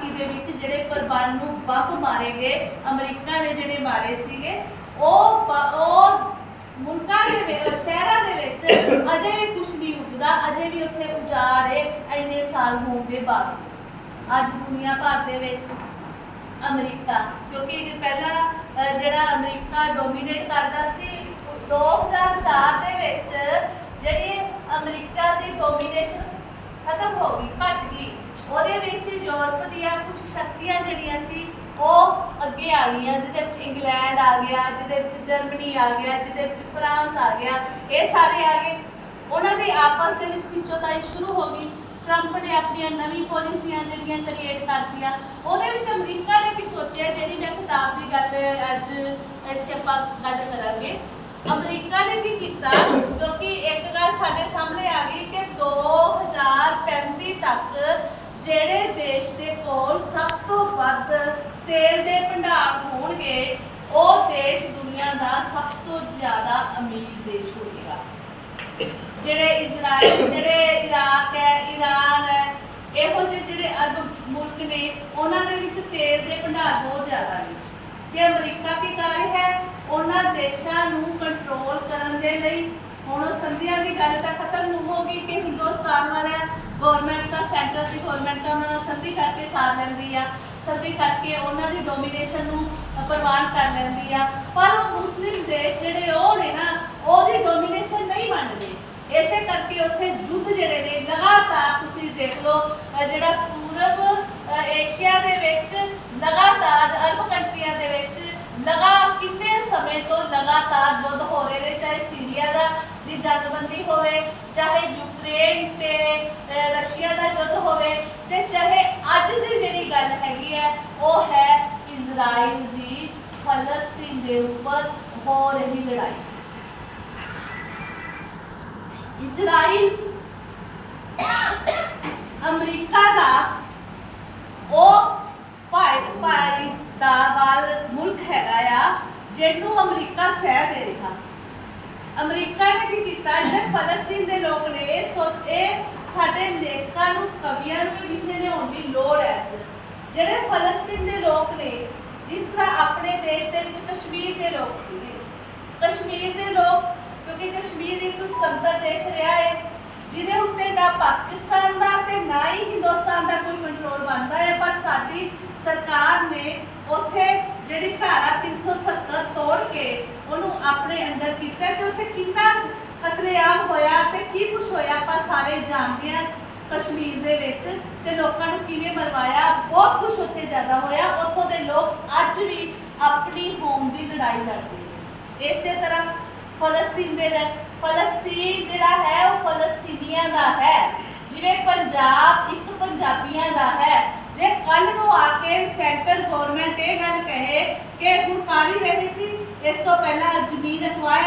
ਇਲਾਕੇ ਦੇ ਵਿੱਚ ਜਿਹੜੇ ਪਰਮਾਣੂ ਬੰਬ ਮਾਰੇ ਗਏ, ਅਮਰੀਕਾ ਨੇ ਜਿਹੜੇ ਮਾਰੇ ਸੀਗੇ, ਉਹ ਉਹ ਮੁਲਕਾਂ ਦੇ ਵਿੱਚ ਸ਼ਹਿਰਾਂ ਦੇ ਵਿੱਚ ਅਜੇ ਵੀ ਕੁਛ ਨਹੀਂ ਉੱਗਦਾ, ਅਜੇ ਵੀ ਉੱਥੇ ਉਜਾੜੇ ਇੰਨੇ ਸਾਲ ਹੋਣ ਦੇ ਬਾਅਦ। ਅੱਜ ਦੁਨੀਆ ਭਰ ਦੇ ਵਿੱਚ ਅਮਰੀਕਾ, ਕਿਉਂਕਿ ਇਹ ਪਹਿਲਾਂ ਜਿਹੜਾ ਅਮਰੀਕਾ ਡੋਮੀਨੇਟ ਕਰਦਾ ਸੀ 2004 ਦੇ ਵਿੱਚ ਜਿਹੜੀ ਅਮਰੀਕਾ ਦੀ ਡੋਮੀਨੇਸ਼ਨ ਖਤਮ ਹੋ ਗਈ, ਘਟ ਗਈ ਉਹਦੇ ਵਿੱਚ ਯੂਰਪ ਦੀਆਂ ਕੁਝ ਸ਼ਕਤੀਆਂ ਜਿਹੜੀਆਂ ਸੀ, ਉਹ ਅੱਗੇ ਆ ਗਈਆਂ, ਜਿਹਦੇ ਵਿੱਚ ਇੰਗਲੈਂਡ ਆ ਗਿਆ, ਜਿਹਦੇ ਵਿੱਚ ਜਰਮਨੀ ਆ ਗਿਆ, ਜਿਹਦੇ ਵਿੱਚ ਫਰਾਂਸ ਆ ਗਿਆ, ਇਹ ਸਾਰੇ ਆ ਗਏ। ਉਹਨਾਂ ਦੇ ਆਪਸ ਦੇ ਵਿੱਚ ਖਿੱਚੋਤਾਈ ਸ਼ੁਰੂ ਹੋ ਗਈ। ਟਰੰਪ ਨੇ ਆਪਣੀਆਂ ਨਵੀਂ ਪਾਲਿਸੀਆਂ ਜਿਹੜੀਆਂ ਕ੍ਰੀਏਟ ਕਰਤੀਆਂ, ਉਹਦੇ ਵਿੱਚ ਅਮਰੀਕਾ ਨੇ ਕੀ ਸੋਚਿਆ, ਜਿਹੜੀ ਮੈਂ ਕਿਤਾਬ ਦੀ ਗੱਲ ਅੱਜ ਇੱਥੇ ਆਪਾਂ ਗੱਲ ਕਰਾਂਗੇ। ਅਮਰੀਕਾ ਨੇ ਕੀ ਕੀਤਾ, ਕਿਉਂਕਿ ਇੱਕ ਗੱਲ ਸਾਡੇ ਸਾਹਮਣੇ ਆ ਗਈ ਕਿ 2035 ਜਿਹੜੇ ਦੇਸ਼ ਦੇ ਕੋਲ ਸਭ ਤੋਂ ਵੱਧ ਤੇਲ ਦੇ ਭੰਡਾਰ ਹੋਣਗੇ, ਉਹ ਦੇਸ਼ ਦੁਨੀਆ ਦਾ ਸਭ ਤੋਂ ਜ਼ਿਆਦਾ ਅਮੀਰ ਦੇਸ਼ ਹੋਵੇਗਾ। ਜਿਹੜੇ ਇਜ਼ਰਾਈਲ ਜਿਹੜੇ ਇਰਾਕ ਹੈ ਈਰਾਨ ਹੈ, ਇਹੋ ਜਿਹੇ ਜਿਹੜੇ ਅਰਬ ਮੁਲਕ ਨੇ, ਉਹਨਾਂ ਦੇ ਵਿੱਚ ਤੇਲ ਦੇ ਭੰਡਾਰ ਬਹੁਤ ਜ਼ਿਆਦਾ ਨੇ। ਤੇ ਅਮਰੀਕਾ ਕੀ ਕਰ ਰਿਹਾ ਹੈ, ਉਹਨਾਂ ਦੇਸ਼ਾਂ ਨੂੰ ਕੰਟਰੋਲ ਕਰਨ ਦੇ ਲਈ, ਹੁਣ ਉਹ ਸੰਧੀਆਂ ਦੀ ਗੱਲ ਤਾਂ ਖਤਮ ਹੋ ਗਈ ਕਿ ਹਿੰਦੁਸਤਾਨ ਗਵਰਨਮੈਂਟ ਦਾ ਸੈਂਟਰ ਦੀ ਗਵਰਨਮੈਂਟ ਦਾ ਉਹਨਾਂ ਨਾਲ ਸੰਧੀ ਕਰਕੇ ਸਾਰ ਲੈਂਦੀ ਆ ਸੰਧੀ ਕਰਕੇ ਉਹਨਾਂ ਦੀ ਡੋਮੀਨੇਸ਼ਨ ਨੂੰ ਪ੍ਰਵਾਨ ਕਰ ਲੈਂਦੀ ਆ। ਪਰ ਉਹ ਮੁਸਲਿਮ ਦੇਸ਼ ਜਿਹੜੇ ਉਹ ਨੇ ਨਾ, ਉਹਦੀ ਡੋਮੀਨੇਸ਼ਨ ਨਹੀਂ ਮੰਨਦੇ। ਇਸੇ ਕਰਕੇ ਉੱਥੇ ਯੁੱਧ ਜਿਹੜੇ ਨੇ, ਲਗਾਤਾਰ ਤੁਸੀਂ ਦੇਖ ਲਓ ਜਿਹੜਾ ਪੂਰਬ ਏਸ਼ੀਆ ਦੇ ਵਿੱਚ ਲਗਾਤਾਰ, ਅਰਬ ਕੰਟਰੀਆਂ ਦੇ ਵਿੱਚ ਲਗਾ, ਕਿੰਨੇ ਸਮੇਂ ਤੋਂ ਲਗਾਤਾਰ ਯੁੱਧ ਹੋ ਰਹੇ ਨੇ, ਚਾਹੇ ਸੀਰੀਆ ਦਾ ਦੀ ਜੰਗਬੰਦੀ ਹੋਵੇ ਚਾਹੇ ਯੂਕਰੇਨ ਤੇ ਅਹ ਰਸ਼ੀਆ ਦਾ ਯੁੱਧ ਹੋਵੇ ਤੇ ਚਾਹੇ ਅੱਜ ਦੀ ਜਿਹੜੀ ਗੱਲ ਹੈਗੀ ਹੈ, ਉਹ ਹੈ ਇਜ਼ਰਾਈਲ ਦੀ ਫਲਸਤੀਨ ਦੇ ਉੱਪਰ ਹੋ ਰਹੀ ਲੜਾਈ। ਇਜ਼ਰਾਈਲ ਅਮਰੀਕਾ ਦਾ ਉਹ ਭਾਈ ਭਾਈ ਦਾ ਵਾਲ ਮੁਲਕ ਹੈਗਾ ਆ, ਜਿਹਨੂੰ ਅਮਰੀਕਾ ਸਹਿ ਦੇ ਰਿਹਾ। ਅਮਰੀਕਾ ਨੇ ਕੀ ਕੀਤਾ? ਜਿਹੜੇ ਫਲਸਤੀਨ ਦੇ ਲੋਕ ਨੇ ਇਹ ਇਹ ਸਾਡੇ ਨੇਕਾਂ ਨੂੰ ਕਵੀਆਂ ਨੂੰ ਇਹ ਵਿਸ਼ੇ ਲਿਆਉਣ ਦੀ ਲੋੜ ਹੈ ਅੱਜ। ਜਿਹੜੇ ਫਲਸਤੀਨ ਦੇ ਲੋਕ ਨੇ, ਜਿਸ ਤਰ੍ਹਾਂ ਆਪਣੇ ਦੇਸ਼ ਦੇ ਵਿੱਚ ਕਸ਼ਮੀਰ ਦੇ ਲੋਕ ਸੀਗੇ। ਕਸ਼ਮੀਰ ਦੇ ਲੋਕ, ਕਿਉਂਕਿ ਕਸ਼ਮੀਰ ਇੱਕ ਸੁਤੰਤਰ ਦੇਸ਼ ਰਿਹਾ ਹੈ ਜਿਹਦੇ ਉੱਤੇ ਨਾ ਪਾਕਿਸਤਾਨ ਦਾ ਤੇ ਨਾ ਹੀ ਹਿੰਦੁਸਤਾਨ ਦਾ ਕੋਈ ਕੰਟਰੋਲ ਬਣਦਾ ਹੈ ਪਰ ਸਾਡੀ ਸਰਕਾਰ ਨੇ ਉੱਥੇ ਜਿਹੜੀ ਧਾਰਾ 370 ਤੋੜ ਕੇ ਉਹਨੂੰ ਆਪਣੇ ਅੰਦਰ ਕੀਤਾ ਤੇ ਉੱਥੇ ਕਿੰਨਾ ਕਤਲੇਆਮ ਹੋਇਆ ਤੇ ਕੀ ਕੁਝ ਹੋਇਆ, ਆਪਾਂ ਸਾਰੇ ਜਾਣਦੇ ਹਾਂ ਕਸ਼ਮੀਰ ਦੇ ਵਿੱਚ ਤੇ ਲੋਕਾਂ ਨੂੰ ਕਿਵੇਂ ਮਰਵਾਇਆ। ਬਹੁਤ ਕੁਝ ਉੱਥੇ ਜ਼ਿਆਦਾ ਹੋਇਆ। ਉੱਥੋਂ ਦੇ ਲੋਕ ਅੱਜ ਵੀ ਆਪਣੀ ਹੋਮ ਦੀ ਲੜਾਈ ਲੜਦੇ ਨੇ। ਇਸੇ ਤਰ੍ਹਾਂ ਫਲਸਤੀਨ ਦੇ ਫਲਸਤੀਨ ਜਿਹੜਾ ਹੈ, ਉਹ ਫਲਸਤੀਨੀਆਂ ਦਾ ਹੈ। ਜਿਵੇਂ ਪੰਜਾਬ ਇੱਕ ਪੰਜਾਬੀਆਂ ਦਾ ਹੈ। ਜੇ ਕੱਲ ਨੂੰ ਆ ਕੇ ਸੈਂਟਰ ਗਵਰਨਮੈਂਟ ਇਹ ਗੱਲ ਕਹੇ ਕਿ ਹੁਣ ਕਰ ਹੀ ਰਹੇ ਸੀ, ਇਸ ਤੋਂ ਪਹਿਲਾਂ ਜ਼ਮੀਨ ਅਕਵਾਇਰ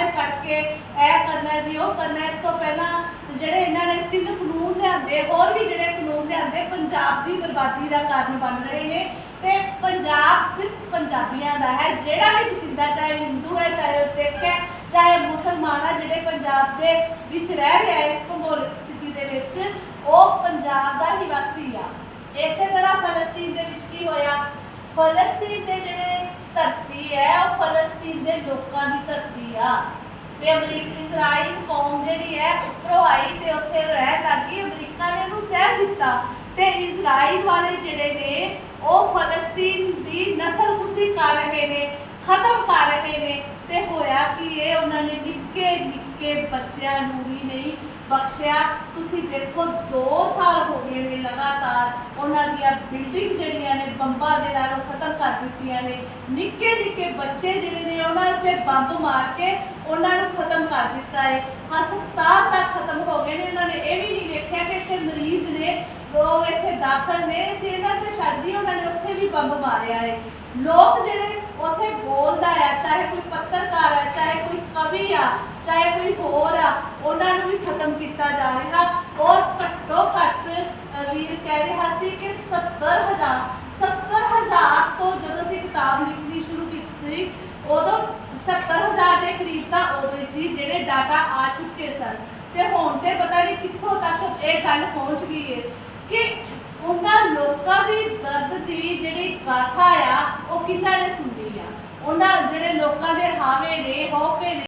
ਕਰਕੇ ਇਹ ਕਰਨਾ ਜੀ, ਉਹ ਕਰਨਾ, ਇਸ ਤੋਂ ਪਹਿਲਾਂ ਜਿਹੜੇ ਇਹਨਾਂ ਨੇ ਤਿੰਨ ਕਾਨੂੰਨ ਲਿਆਂਦੇ, ਹੋਰ ਵੀ ਜਿਹੜੇ ਕਾਨੂੰਨ ਲਿਆਂਦੇ, ਪੰਜਾਬ ਦੀ ਬਰਬਾਦੀ ਦਾ ਕਾਰਨ ਬਣ ਰਹੇ ਨੇ ਤੇ ਪੰਜਾਬ ਸਿਰਫ ਪੰਜਾਬੀਆਂ ਦਾ ਹੈ, ਜਿਹੜਾ ਵੀ ਵਸਿੰਦਾ ਚਾਹੇ ਹਿੰਦੂ ਹੈ, ਚਾਹੇ ਉਹ ਸਿੱਖ ਹੈ, ਚਾਹੇ ਮੁਸਲਮਾਨ ਹੈ ਜਿਹੜੇ ਪੰਜਾਬ ਦੇ ਵਿੱਚ ਰਹਿ ਰਿਹਾ ਇਸ ਭੂਗੋਲਿਕ ਸਥਿਤੀ ਦੇ ਵਿੱਚ, ਉਹ ਪੰਜਾਬ ਦਾ ਹੀ ਵਾਸੀ ਆ। ਇਸੇ ਤਰ੍ਹਾਂ ਫਲਸਤੀਨ ਦੇ ਵਿੱਚ ਕੀ ਹੋਇਆ? ਫਲਸਤੀਨ ਦੇ ਜਿਹੜੇ ਧਰਤੀ ਹੈ, ਉਹ ਫਲਸਤੀਨ ਦੇ ਲੋਕਾਂ ਦੀ ਧਰਤੀ ਆ। ਤੇ ਅਮਰੀਕਾ ਇਜ਼ਰਾਈਲ ਕੌਮ ਜਿਹੜੀ ਹੈ ਉੱਪਰੋਂ ਆਈ ਤੇ ਉੱਥੇ ਰਹਿਣ ਲੱਗੀ ਅਮਰੀਕਾ ਨੇ ਉਹਨੂੰ ਸਹਿ ਦਿੱਤਾ ਤੇ ਇਜ਼ਰਾਈਲ ਵਾਲੇ ਜਿਹੜੇ ਨੇ, ਉਹ ਫਲਸਤੀਨ ਦੀ ਨਸਲਕੁਸ਼ੀ ਕਰ ਰਹੇ ਨੇ, ਖਤਮ ਕਰ ਰਹੇ ਨੇ ਤੇ ਹੋਇਆ ਕਿ ਇਹ? ਉਹਨਾਂ ਨੇ ਨਿੱਕੇ ਨਿੱਕੇ ਬੱਚਿਆਂ ਨੂੰ ਵੀ ਨਹੀਂ ਬਖਸ਼ਿਆ। ਤੁਸੀਂ ਦੇਖੋ 2 ਸਾਲ ਹੋ ਗਏ ਨੇ ਲਗਾਤਾਰ ਉਹਨਾਂ ਦੀਆਂ ਬਿਲਡਿੰਗ ਜਿਹੜੀਆਂ ਨੇ, ਬੰਬਾਂ ਦੇ ਨਾਲ ਉਹ ਖਤਮ ਕਰ ਦਿੱਤੀਆਂ ਨੇ। ਨਿੱਕੇ ਨਿੱਕੇ ਬੱਚੇ ਜਿਹੜੇ ਉਹਨਾਂ ਉੱਤੇ ਬੰਬ ਮਾਰ ਕੇ ਉਹਨਾਂ ਨੂੰ ਖਤਮ ਕਰ ਦਿੱਤਾ ਹੈ। ਹਸਪਤਾਲ ਤੱਕ ਖਤਮ ਹੋ ਗਏ ਨੇ। ਉਹਨਾਂ ਨੇ ਇਹ ਵੀ ਨਹੀਂ ਵੇਖਿਆ ਕਿ ਇੱਥੇ ਮਰੀਜ਼ ਨੇ ਉਹ ਇੱਥੇ ਦਾਖਲ ਨੇ। ਅਸੀਂ ਇਹਨਾਂ ਤੇ ਛੱਡਦੀ ਉਹਨਾਂ ਨੇ ਉੱਥੇ ਵੀ ਬੰਬ ਮਾਰਿਆ ਹੈ। ਲੋਕ ਜਿਹੜੇ ਉੱਥੇ ਬੋਲਦਾ ਆ, ਚਾਹੇ ਕੋਈ ਪੱਤਰਕਾਰ ਹੈ ਚਾਹੇ ਕੋਈ ਕਵੀ ਆ, ਚਾਹੇ ਕੋਈ ਹੋਰ ਆ, ਉਹਨਾਂ ਨੂੰ ਵੀ ਖਤਮ ਕੀਤਾ ਜਾ ਰਿਹਾ। ਔਰ ਘੱਟੋ ਘੱਟ ਵੀਰ ਕਹਿ ਰਿਹਾ ਸੀ ਕਿ 70000 70000 ਉਦੋਂ 70000 ਦੇ ਕਰੀਬ ਤਾਂ ਉਦੋਂ ਹੀ ਸੀ ਜਿਹੜੇ ਡਾਟਾ ਆ ਚੁੱਕੇ ਸਨ। ਤੇ ਹੁਣ ਤੇ ਪਤਾ ਨਹੀਂ ਕਿੱਥੋਂ ਤੱਕ ਇਹ ਗੱਲ ਪਹੁੰਚ ਗਈ ਹੈ ਕਿ ਉਹਨਾਂ ਲੋਕਾਂ ਦੀ ਦਰਦ ਦੀ ਜਿਹੜੀ ਗਾਥਾ ਆ, ਉਹ ਕਿੰਨਾ ਨੇ ਸੁਣੀ ਆ? ਉਹਨਾਂ ਜਿਹੜੇ ਲੋਕਾਂ ਦੇ ਹਾਵੇ ਨੇ ਹੌਕੇ ਨੇ